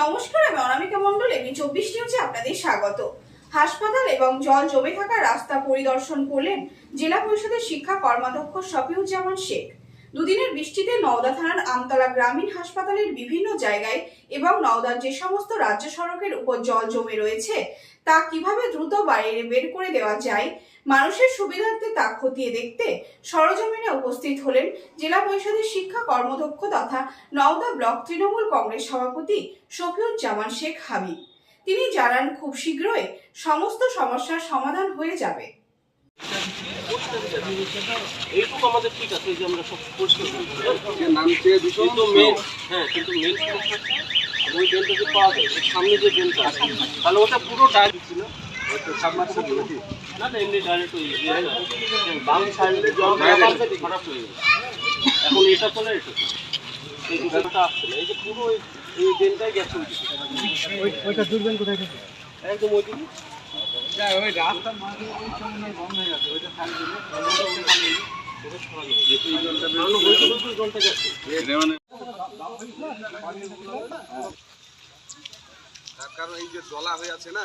নমস্কার, আমি অনামিকা মণ্ডল, এমনি চব্বিশ নিউজে আপনাদের স্বাগত। হাসপাতাল এবং জল জমে থাকা রাস্তা পরিদর্শন করলেন জেলা পরিষদের শিক্ষা কর্মাধ্যক্ষ শফিউজ্জামান শেখ। দুদিনের বৃষ্টিতে নওদা থানার আমতলা গ্রামীণ হাসপাতালের বিভিন্ন জায়গায় এবং নওদার যে সমস্ত রাজ্য সড়কের উপর জল জমে রয়েছে, তা কীভাবে দ্রুত বাইরে বের করে দেওয়া যায় মানুষের সুবিধার্থে তা খতিয়ে দেখতে সরজমিনে উপস্থিত হলেন জেলা পরিষদের শিক্ষা কর্মদক্ষ তথা নওদা ব্লক তৃণমূল কংগ্রেস সভাপতি শফিউজ্জামান শেখ হাবিব তিনি জানান খুব শীঘ্রই সমস্ত সমস্যার সমাধান হয়ে যাবে। এইটুকু আমাদের ঠিক আছে যে আমরা সব পরিষ্কার করি যে নামতে মেন হ্যাঁ কিন্তু মেন সমস্যাটা ওই ড্রেনটা যে পাওয়া যায় সামনে যে ড্রেনটা আছে তাহলে ওটা পুরো ডাইরেক্ট ছিল গেছে এখন এটা চলে এটা এই দুটোটা আসছে এই যে পুরো এই- ড্রেনটাই গেছে ওইটা দুর্বেন কোথায় থেকে একদম ওই ওই রাস্তার মাঝে ওই সামনে বন্ধ হয়ে গেছে ওইটা সাইড দিলে গেছে কারণ এই যে জলা হয়ে আছে না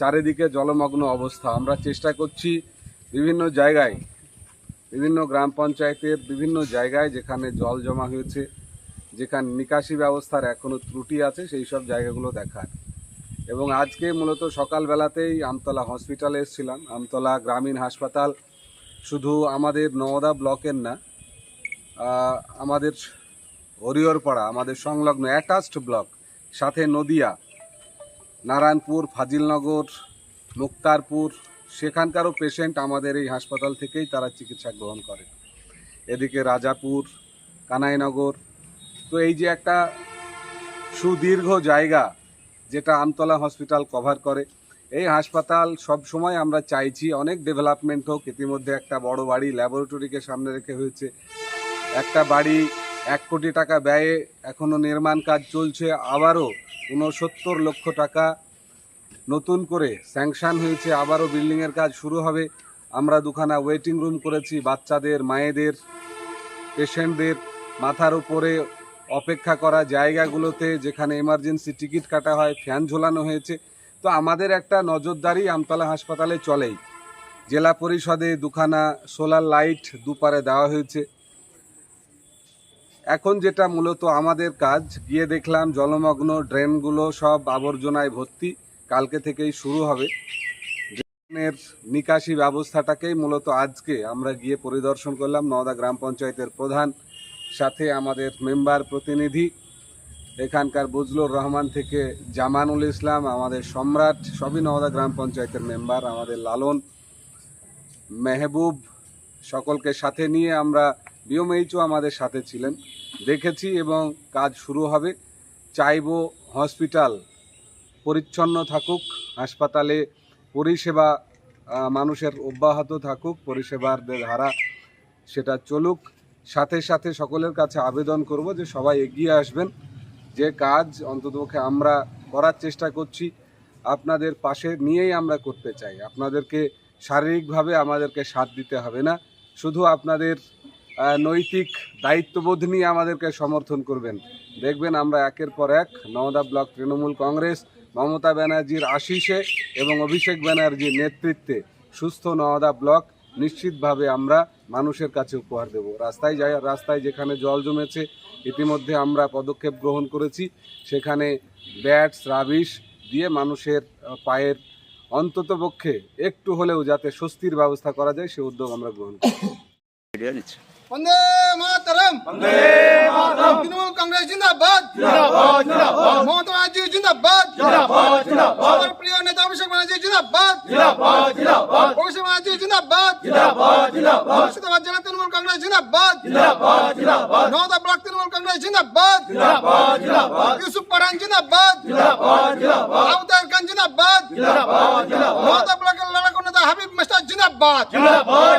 চারিদিকে জলমগ্ন অবস্থা। আমরা চেষ্টা করছি বিভিন্ন জায়গায়, বিভিন্ন গ্রাম পঞ্চায়েতের বিভিন্ন জায়গায় যেখানে জল জমা হয়েছে, যেখানে নিকাশি ব্যবস্থার এখনও ত্রুটি আছে, সেই সব জায়গাগুলো দেখার। এবং আজকে মূলত সকালবেলাতেই আমতলা হসপিটালে এসেছিলাম। আমতলা গ্রামীণ হাসপাতাল শুধু আমাদের নওদা ব্লকের না আমাদের হরিহরপাড়া, আমাদের সংলগ্ন অ্যাটাচড ব্লক, সাথে নদিয়া নারায়ণপুর, ফাজিলনগর, মুক্তারপুর, সেখানকারও পেশেন্ট আমাদের এই হাসপাতাল থেকেই তারা চিকিৎসা গ্রহণ করে। এদিকে রাজাপুর, কানাইনগর, তো এই যে একটা সুদীর্ঘ জায়গা যেটা আমতলা হসপিটাল কভার করে, এই হাসপাতাল সব সময় আমরা চাইছি অনেক ডেভেলপমেন্ট হোক, ইতিমধ্যে একটা বড় বাড়ি ল্যাবরেটরিকে সামনে রেখে হয়েছে। একটা বাড়ি এক কোটি টাকা ব্যয়ে এখনও নির্মাণ কাজ চলছে, আবারও উনসত্তর লক্ষ টাকা নতুন করে স্যাংশন হয়েছে, আবারও বিল্ডিংয়ের কাজ শুরু হবে। আমরা দুখানা ওয়েটিং রুম করেছি, বাচ্চাদের, মায়েদের, পেশেন্টদের মাথার উপরে অপেক্ষা করা জায়গাগুলোতে যেখানে এমার্জেন্সি টিকিট কাটা হয়, ফ্যান ঝোলানো হয়েছে। তো আমাদের একটা নজরদারি আমতলা হাসপাতালে চলেই। জেলা পরিষদে দুখানা সোলার লাইট দুপারে দেওয়া হয়েছে। এখন যেটা মূলত আমাদের কাজ, গিয়ে দেখলাম জলমগ্ন ড্রেনগুলো সব আবর্জনায় ভর্তি। কালকে থেকেই শুরু হবে। ড্রেনের নিকাশি ব্যবস্থাটাকেই মূলত আজকে আমরা গিয়ে পরিদর্শন করলাম। নওদা গ্রাম পঞ্চায়েতের প্রধান, সাথে আমাদের মেম্বার প্রতিনিধি, এখানকার বজলুর রহমান থেকে জামানুল ইসলাম, আমাদের সম্রাট, সবই নওদা গ্রাম পঞ্চায়েতের মেম্বার, আমাদের লালন, মেহবুব সকলকে সাথে নিয়ে আমরা বিওমএইচও আমাদের সাথে ছিলেন। দেখেছি এবং কাজ শুরু হবে। চাইব হসপিটাল পরিচ্ছন্ন থাকুক, হাসপাতালে পরিষেবা মানুষের অব্যাহত থাকুক, পরিষেবার ধারা সেটা চলুক। সাথে সাথে সকলের কাছে আবেদন করব যে সবাই এগিয়ে আসবেন। যে কাজ অন্ততপক্ষে আমরা করার চেষ্টা করছি, আপনাদের পাশে নিয়েই আমরা করতে চাই। আপনাদেরকে শারীরিকভাবে আমাদেরকে সাথ দিতে হবে না। শুধু আপনাদের নৈতিক দায়িত্ববোধ নিয়ে আমাদেরকে সমর্থন করবেন। দেখবেন আমরা একের পর এক নওদা ব্লক তৃণমূল কংগ্রেস, মমতা ব্যানার্জির আশিসে এবং অভিষেক ব্যানার্জির নেতৃত্বে সুস্থ নওদা ব্লক নিশ্চিতভাবে আমরা মানুষের কাছে উপহার দেব। রাস্তায় যাই রাস্তায় যেখানে জল জমেছে, ইতিমধ্যে আমরা পদক্ষেপ গ্রহণ করেছি। সেখানে ব্যাট রাবিশ দিয়ে মানুষের পায়ের অন্ততপক্ষে একটু হলেও যাতে স্বস্তির ব্যবস্থা করা যায়, সে উদ্যোগ আমরা গ্রহণ করি বন্দে মাতরম বন্দে মাতরম তৃণমূল কংগ্রেস জিন্দাবাদ জিন্দাবাদ জিন্দাবাদ মমতা ব্যানার্জি জিন্দাবাদ জিন্দাবাদ জিন্দাবাদ আমার প্রিয় নেতা অভিষেক ব্যানার্জি জিন্দাবাদ জিন্দাবাদ জিন্দাবাদ অভিষেক ব্যানার্জি জিন্দাবাদ জিন্দাবাদ জিন্দাবাদ মুর্শিদাবাদ জেলা তৃণমূল কংগ্রেস জিন্দাবাদ জিন্দাবাদ জিন্দাবাদ নওদা ব্লক তৃণমূল কংগ্রেস জিন্দাবাদ জিন্দাবাদ জিন্দাবাদ ইউসুফ পাঠান জিন্দাবাদ জিন্দাবাদ জিন্দাবাদ আউতার খান জিন্দাবাদ জিন্দাবাদ জিন্দাবাদ নওদা ব্লকের লড়াকু নেতা হাবিব মাস্টার জিন্দাবাদ জিন্দাবাদ